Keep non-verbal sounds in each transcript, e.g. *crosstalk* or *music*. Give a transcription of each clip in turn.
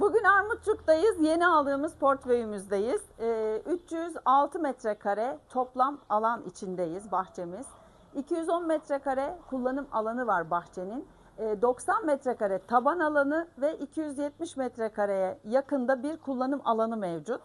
Bugün Armutçuk'tayız. Yeni aldığımız portföyümüzdeyiz. Ee, 306 metrekare toplam alan içindeyiz bahçemiz. 210 metrekare kullanım alanı var bahçenin. Ee, 90 metrekare taban alanı ve 270 metrekareye yakında bir kullanım alanı mevcut.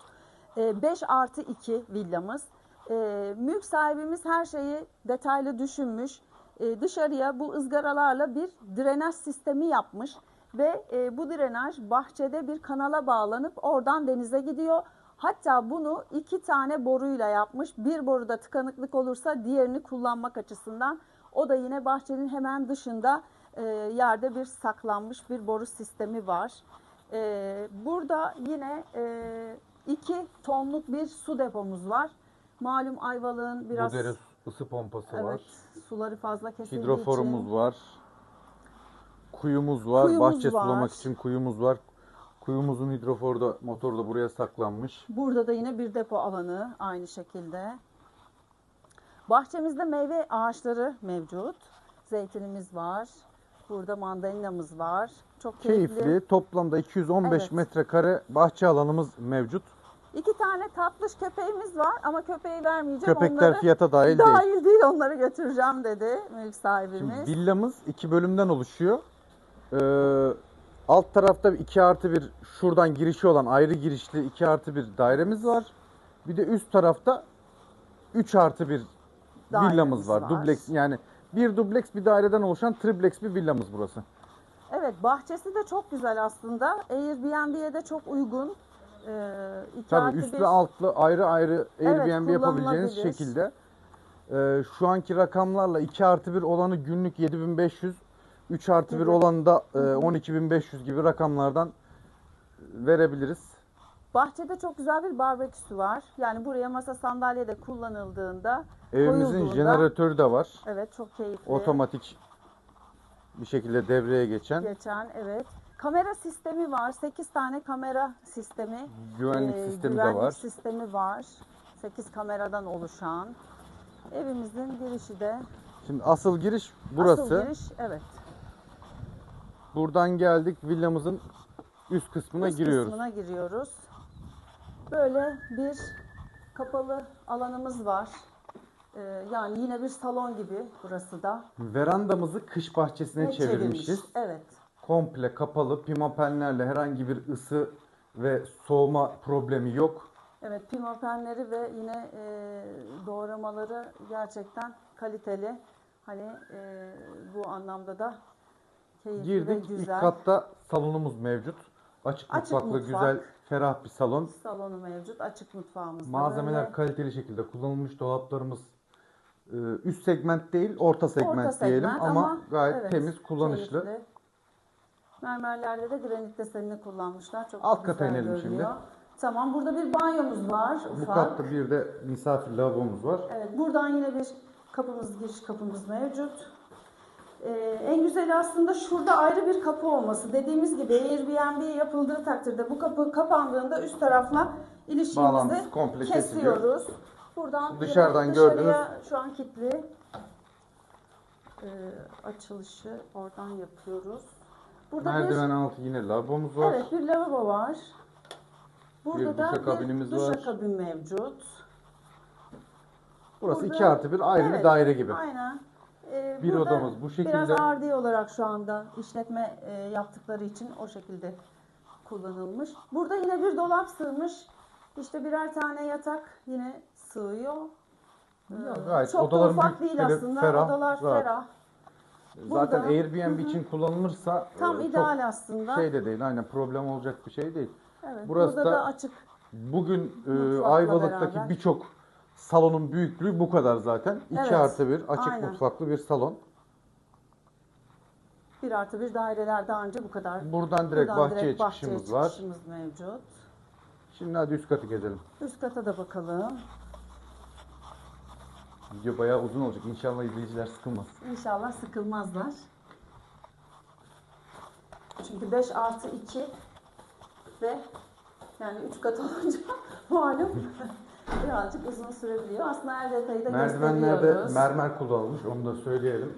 Ee, 5 artı 2 villamız. Ee, mülk sahibimiz her şeyi detaylı düşünmüş. Ee, dışarıya bu ızgaralarla bir drenaj sistemi yapmış ve e, bu drenaj bahçede bir kanala bağlanıp oradan denize gidiyor. Hatta bunu iki tane boruyla yapmış. Bir boruda tıkanıklık olursa diğerini kullanmak açısından. O da yine bahçenin hemen dışında e, yerde bir saklanmış bir boru sistemi var. E, burada yine e, iki tonluk bir su depomuz var. Malum Ayvalık'ın biraz Bu dere ısı pompası evet, var. suları fazla kesildiği Hidroforumuz için. var. Kuyumuz var. Kuyumuz Bahçe var. sulamak için kuyumuz var. Kuyumuzun hidroforu da motoru da buraya saklanmış. Burada da yine bir depo alanı aynı şekilde. Bahçemizde meyve ağaçları mevcut. Zeytinimiz var. Burada mandalinamız var. Çok keyifli. Keyifli. Toplamda 215 Evet. metrekare bahçe alanımız mevcut. İki tane tatlış köpeğimiz var ama köpeği vermeyeceğim. Köpekler onları fiyata dahil değil. dahil değil. Onları götüreceğim dedi mülk sahibimiz. Şimdi villamız iki bölümden oluşuyor. Ee, alt tarafta 2 artı bir şuradan girişi olan ayrı girişli 2 artı bir dairemiz var. Bir de üst tarafta 3 artı bir Dairemiz villamız var. var. Dubleks yani bir dubleks bir daireden oluşan triplex bir villamız burası. Evet bahçesi de çok güzel aslında. Airbnb'ye de çok uygun. Ee, iki Tabii artı üstlü bir- altlı ayrı ayrı Airbnb yapabileceğiniz kullanılabilir. şekilde. Ee, şu anki rakamlarla 2 artı 1 olanı günlük 7500, 3 artı 1 Evet. olanı da e, 12500 gibi rakamlardan verebiliriz. Bahçede çok güzel bir barbeküsü var. Yani buraya masa sandalye de kullanıldığında, Evimizin koyulduğunda- jeneratörü de var. evet çok keyifli. Otomatik bir şekilde devreye geçen. geçen evet. Kamera sistemi var. 8 tane kamera sistemi. Güvenlik Ee, sistemi de güvenlik var. sistemi var. 8 kameradan oluşan. Evimizin girişi de Şimdi asıl giriş burası. Asıl giriş evet. Buradan geldik villamızın üst kısmına Üst giriyoruz. kısmına giriyoruz. Böyle bir kapalı alanımız var. Ee, yani yine bir salon gibi burası da. Verandamızı kış bahçesine Ve çevirmişiz. çevirmiş. Evet. komple kapalı pimapenlerle herhangi bir ısı ve soğuma problemi yok. Evet pimapenleri ve yine e, doğramaları gerçekten kaliteli. Hani e, bu anlamda da keyifli ve Girdik ilk güzel. katta salonumuz mevcut. Açık, Açık mutfaklı mutfak. güzel ferah bir salon. Salonu mevcut. Açık mutfağımız Malzemeler böyle. kaliteli şekilde kullanılmış. Dolaplarımız e, üst segment değil orta segment Orta diyelim segment ama, gayet evet, temiz kullanışlı. keyifli. Mermerlerde de granit desenini kullanmışlar. Çok Alt kata inelim şimdi. görünüyor. Tamam burada bir banyomuz var. Bu ufak. katta bir de misafir lavabomuz var. Evet, buradan yine bir kapımız, giriş kapımız mevcut. Ee, en güzeli aslında şurada ayrı bir kapı olması. Dediğimiz gibi Airbnb yapıldığı takdirde bu kapı kapandığında üst tarafla ilişkimizi Bağlantısı komple kesiliyor. kesiyoruz. Buradan Dışarıdan direkt dışarıya gördüğünüz- şu an kilitli. Ee, açılışı oradan yapıyoruz. Burada Merdiven bir altı yine lavabomuz var. Evet bir lavabo var. Burada Bir da duşakabinimiz bir var. duşakabin mevcut. Burası Burada- iki artı bir ayrı bir Evet, daire gibi. Aynen. Ee, Bir burada odamız bu şekilde. Biraz ardi olarak şu anda işletme e, yaptıkları için o şekilde kullanılmış. Burada yine bir dolap sığmış. İşte birer tane yatak yine sığıyor. Ee, Ya gayet Çok da odaların ufak değil aslında. ferah, Odalar rahat. ferah. Zaten Burada- Airbnb için kullanılırsa Tam e, ideal aslında. şey de değil. Aynen problem olacak bir şey değil. evet, burası burada da- da açık. Bugün e, Mutfakla Ayvalık'taki beraber. birçok salonun büyüklüğü bu kadar zaten. 2 Evet, artı bir açık aynen. mutfaklı bir salon. Bir artı bir dairelerde anca bu kadar. Buradan direkt Buradan bahçeye direkt bahçeye çıkışımız var. çıkışımız mevcut. Şimdi hadi üst katı gezelim. Üst kata da bakalım. Video bayağı uzun olacak. İnşallah izleyiciler sıkılmaz. İnşallah sıkılmazlar. Çünkü 5 artı 2 ve yani 3 kat olunca *laughs* malum birazcık uzun sürebiliyor. Aslında her detayı da Merdivenlerde mermer kullanılmış. Onu da söyleyelim.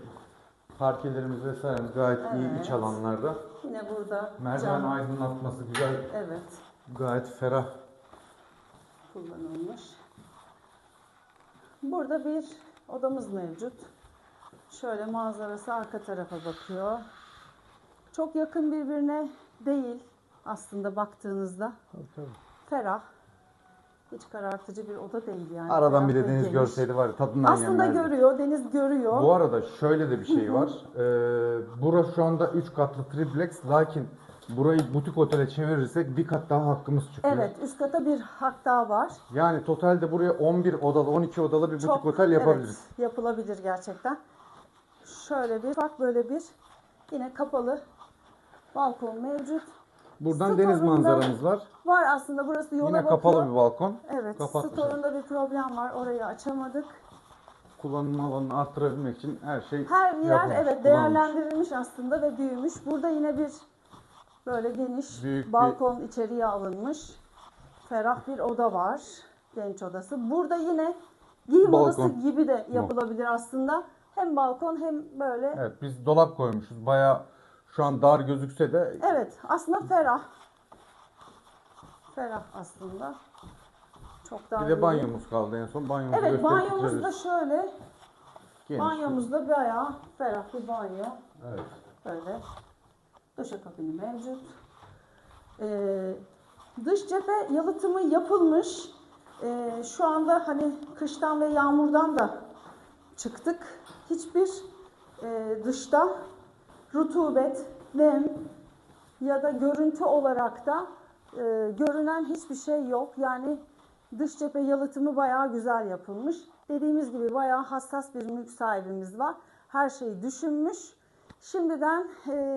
Parkelerimiz vesairemiz gayet iyi Evet. iç alanlarda. Yine burada Merdiven cam. aydınlatması güzel, Evet, gayet ferah. kullanılmış. Burada bir odamız mevcut. Şöyle manzarası arka tarafa bakıyor. Çok yakın birbirine değil aslında baktığınızda. Ferah. Hiç karartıcı bir oda değil yani. Aradan bir de deniz geniş. görseydi var ya tadından Aslında yenmezdi. görüyor, deniz görüyor. Bu arada şöyle de bir şey var. Ee, burası şu anda 3 katlı triplex lakin burayı butik otele çevirirsek bir kat daha hakkımız çıkıyor. Evet, üst kata bir hak daha var. Yani totalde buraya 11 odalı, 12 odalı bir butik Çok, otel yapabiliriz. Evet, yapılabilir gerçekten. Şöyle bir bak böyle bir yine kapalı balkon mevcut. Buradan Su deniz manzaramız var. Var aslında burası yola Yine bakıyor. kapalı bir balkon. Evet, Kapatmışlar. store'unda bir problem var. Orayı açamadık. Kullanım alanını arttırabilmek için her şey Her yer yapılmış, evet değerlendirilmiş aslında ve büyümüş. Burada yine bir böyle geniş Büyük bir- balkon içeriye alınmış. Ferah bir oda var. Genç odası. Burada yine giyim Balkon. odası gibi de yapılabilir aslında. Hem balkon hem böyle. Evet biz dolap koymuşuz. Bayağı şu an dar gözükse de Evet, aslında ferah. Ferah aslında. Çok daha bir de iyi. banyomuz kaldı en son. Banyomuzu Evet, gösterip banyomuz da bitiririz. şöyle. Geniş. Banyomuz da bayağı ferah bir banyo. Evet. Böyle. Duşakabini mevcut. Ee, dış cephe yalıtımı yapılmış. Ee, şu anda hani kıştan ve yağmurdan da çıktık. Hiçbir e, dışta rutubet, nem ya da görüntü olarak da e, görünen hiçbir şey yok. Yani dış cephe yalıtımı bayağı güzel yapılmış. Dediğimiz gibi bayağı hassas bir mülk sahibimiz var. Her şeyi düşünmüş. Şimdiden e,